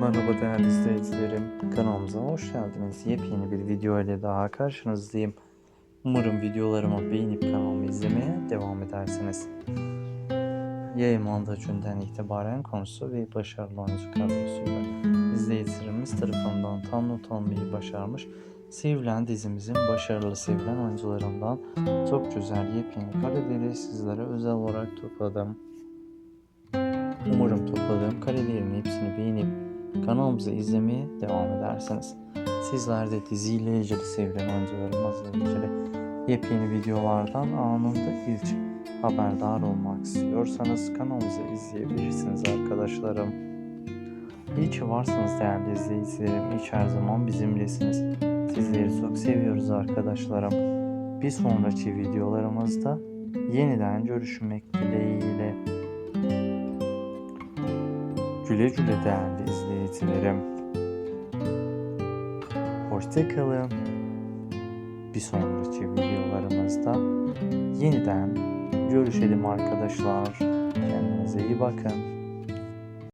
Merhaba değerli izleyicilerim. Kanalımıza hoş geldiniz. Yepyeni bir video ile daha karşınızdayım. Umarım videolarımı beğenip kanalımı izlemeye devam edersiniz. Yayınlandığı günden itibaren konusu ve başarılı oyuncu kadrosuyla izleyicilerimiz tarafından tam not almayı başarmış. Sevilen dizimizin başarılı sevilen oyuncularından çok güzel yepyeni kareleri sizlere özel olarak topladım. Umarım topladığım karelerin hepsini beğenip kanalımızı izlemeye devam edersiniz. Sizler de diziyle ilgili sevilen oyuncularımızla ilgili yepyeni videolardan anında ilk haberdar olmak istiyorsanız kanalımızı izleyebilirsiniz arkadaşlarım. İyi ki varsınız değerli izleyicilerim. Ki her zaman bizimlesiniz. Sizleri çok seviyoruz arkadaşlarım. Bir sonraki videolarımızda yeniden görüşmek dileğiyle. Güle güle değerli izleyicilerim. Hoşçakalın. Bir sonraki videolarımızda yeniden görüşelim arkadaşlar. Kendinize iyi bakın.